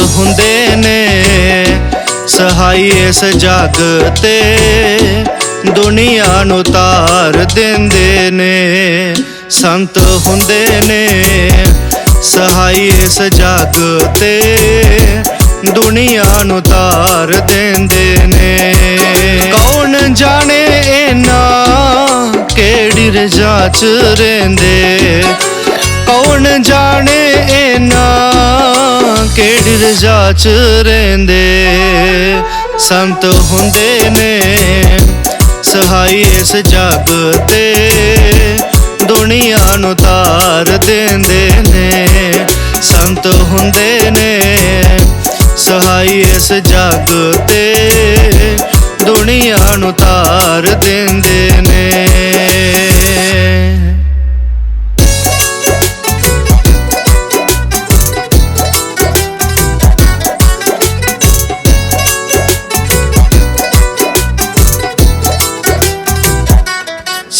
ਹੁੰਦੇ ਨੇ। ਸਹਾਈ ਇਸ ਜਗ ਤੇ ਦੁਨੀਆ ਨੂੰ ਤਾਰ ਦਿੰਦੇ ਨੇ। ਸੰਤ ਹੁੰਦੇ ਨੇ। ਸਹਾਈ ਇਸ ਜਗ ਤੇ ਦੁਨੀਆ ਨੂੰ ਤਾਰ ਦਿੰਦੇ ਨੇ। ਕੌਣ ਜਾਣੇ ਇਹਨਾਂ? ਕਿਹੜੀ ਰਜਾ ਚ ਰਹਿੰਦੇ? ਕੌਣ ਜਾਣੇ ਇਹਨਾਂ? ਕਿਹੜੀ ਰਜਾ ਚ ਰਹਿੰਦੇ? ਸੰਤ ਹੁੰਦੇ ਨੇ, ਸਹਾਈ ਇਸ ਜਗ ਤੇ। ਦੁਨੀਆ ਨੂੰ ਤਾਰ ਦਿੰਦੇ ਨੇ। ਸੰਤ ਹੁੰਦੇ ਨੇ, ਸਹਾਈ ਇਸ ਜਗ ਤੇ। ਦੁਨੀਆ ਨੂੰ ਤਾਰ ਦਿੰਦੇ ਨੇ।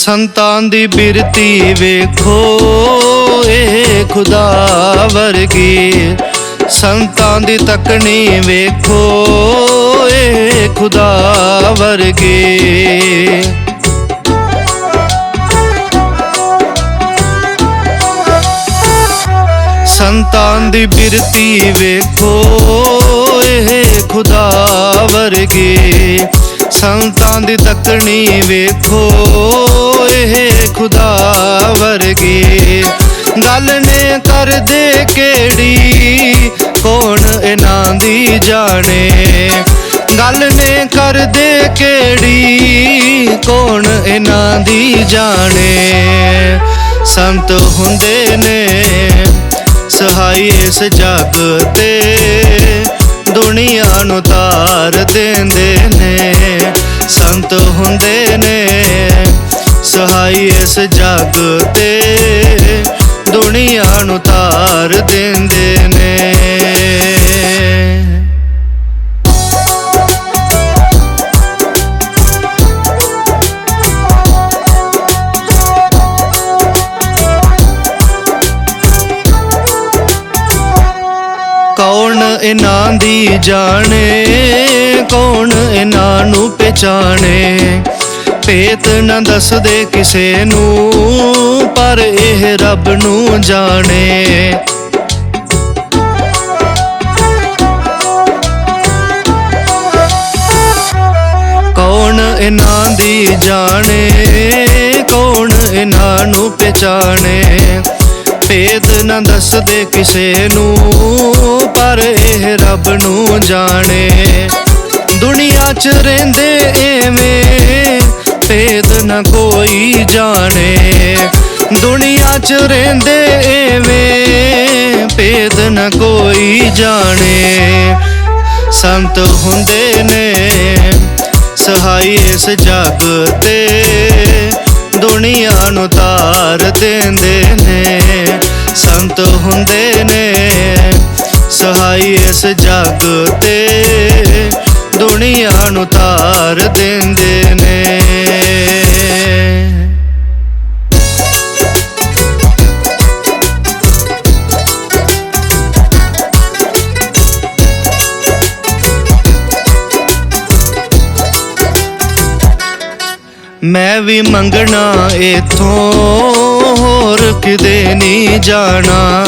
ਸੰਤਾਂ ਦੀ ਬਿਰਤੀ ਵੇਖੋ, ਇਹ ਖੁਦਾ ਵਰਗੀ। ਸੰਤਾਂ ਦੀ ਤਕਣੀ ਵੇਖੋ, ਇਹ ਖੁਦਾ ਵਰਗੀ। ਸੰਤਾਂ ਦੀ ਬਿਰਤੀ ਵੇਖੋ, ਇਹ ਖੁਦਾ ਵਰਗੀ। ਸੰਤਾਂ ਦੀ ਤਕਣੀ ਵੇਖੋ ਖੁਦਾ ਵਰਗੀ। ਗੱਲ ਨੇ ਕਰਦੇ ਕਿਹੜੀ? ਕੌਣ ਇਹਨਾਂ ਦੀ ਜਾਣੇ? ਗੱਲ ਨੇ ਕਰਦੇ ਕਿਹੜੀ? ਕੌਣ ਇਹਨਾਂ ਦੀ ਜਾਣੇ? ਸੰਤ ਹੁੰਦੇ ਨੇ, ਸਹਾਈ ਇਸ ਜਗ ਤੇ। ਦੁਨੀਆ ਨੂੰ ਤਾਰ ਦਿੰਦੇ ਨੇ। ਸੰਤ ਹੁੰਦੇ ਨੇ ਸਹਾਈ ਇਸ ਜਗ ਤੇ ਦੁਨੀਆ ਨੂੰ ਤਾਰ ਦਿੰਦੇ ਨੇ। ਕੌਣ ਇਹਨਾਂ ਦੀ ਜਾਣੇ, ਕੌਣ ਇਹਨਾਂ ਨੂੰ ਪਛਾਣੇ ਭੇਤ ਨਾ ਦੱਸਦੇ ਕਿਸੇ ਨੂੰ, ਪਰ ਇਹ ਰੱਬ ਨੂੰ ਜਾਣੇ। ਕੌਣ ਇਹਨਾਂ ਦੀ ਜਾਣੇ, ਕੌਣ ਇਹਨਾਂ ਨੂੰ ਪਛਾਣੇ ਭੇਦ ਨਾ ਦੱਸਦੇ ਕਿਸੇ ਨੂੰ, ਪਰ ਇਹ ਰੱਬ ਨੂੰ ਜਾਣੇ। ਦੁਨੀਆ 'ਚ ਰਹਿੰਦੇ ਐਵੇਂ ਭੇਦ ਨਾ ਕੋਈ ਜਾਣੇ। ਦੁਨੀਆ 'ਚ ਰਹਿੰਦੇ ਐਵੇਂ, ਭੇਦ ਨਾ ਕੋਈ ਜਾਣੇ। ਸੰਤ ਹੁੰਦੇ ਨੇ, ਸਹਾਈ ਇਸ ਜਗ ਤੇ। ਦੁਨੀਆ ਨੂੰ ਤਾਰ ਦਿੰਦੇ ਨੇ, ਸੰਤ ਹੁੰਦੇ ਨੇ, ਸਹਾਈ ਇਸ ਜਗ ਤੇ। ਉਤਾਰ ਦਿੰਦੇ ਨੇ। ਮੈਂ ਵੀ ਮੰਗਣਾ ਇਥੋਂ ਹੋਰ ਕਿਤੇ ਨਹੀਂ ਜਾਣਾ।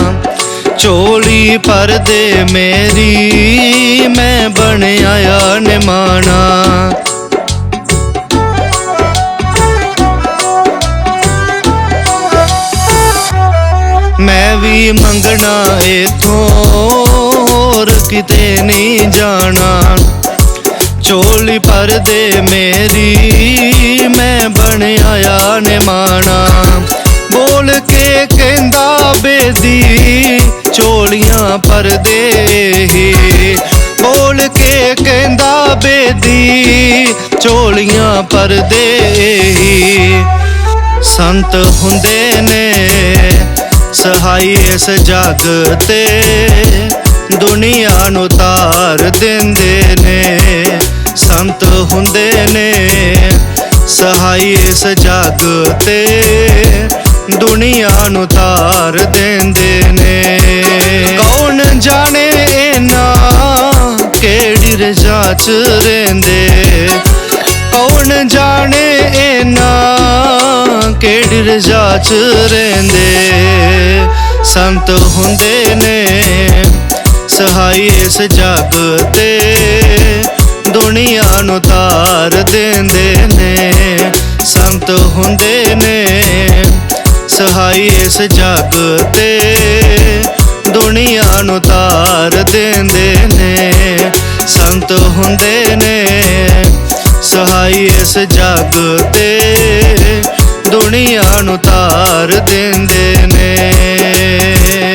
ਚੋਲੀ ਪਰਦੇ ਮੇਰੀ, ਮੈਂ ਬਣਿਆ ਨਿਮਾਣਾ। ਮੈਂ ਵੀ ਮੰਗਣਾ ਇਥੋਂ ਹੋਰ ਕਿਤੇ ਨਹੀਂ ਜਾਣਾ। ਚੋਲੀ ਪਰਦੇ ਮੇਰੀ, ਮੈਂ ਬਣਿਆ ਨਿਮਾਣਾ। ਬੋਲ ਕੇ ਕਹਿੰਦਾ ਬੇਦੀ ਚੋਲੀਆਂ ਪਰਦੇ ਹੀ ਬੋਲ ਕੇ ਕਹਿੰਦਾ ਬੇਦੀ, ਚੋਲੀਆਂ ਪਰਦੇ ਹੀ ਸੰਤ ਹੁੰਦੇ ਨੇ, ਸਹਾਈ ਇਸ ਜਗ ਤੇ, ਦੁਨੀਆ ਨੂੰ ਤਾਰ ਦਿੰਦੇ ਨੇ। ਸੰਤ ਹੁੰਦੇ ਨੇ, ਸਹਾਈ ਇਸ ਜਗ ਤੇ, ਦੁਨੀਆ ਨੂੰ ਤਾਰ ਦਿੰਦੇ ਨੇ। ਜਾਣੇ ਨਾ, ਕਿਹੜੀ ਰਜਾ ਚ ਰਹਿੰਦੇ? ਕੌਣ ਜਾਣੇ ਨਾ, ਕਿਹੜੀ ਰਜਾ ਚ ਰਹਿੰਦੇ? ਸੰਤ ਹੁੰਦੇ ਨੇ, ਸਹਾਈ ਇਸ ਜਗ ਤੇ। ਦੁਨੀਆ ਨੂੰ ਤਾਰ ਦਿੰਦੇ ਨੇ, ਸੰਤ ਹੁੰਦੇ ਨੇ, ਸਹਾਈ ਇਸ ਜਗ ਤੇ। ਦੁਨੀਆ ਨੂੰ ਤਾਰ ਦਿੰਦੇ ਨੇ, ਸੰਤ ਹੁੰਦੇ ਨੇ। ਸਹਾਈ ਇਸ ਜਗ ਤੇ ਦੁਨੀਆ ਨੂੰ ਤਾਰ ਦਿੰਦੇ ਨੇ।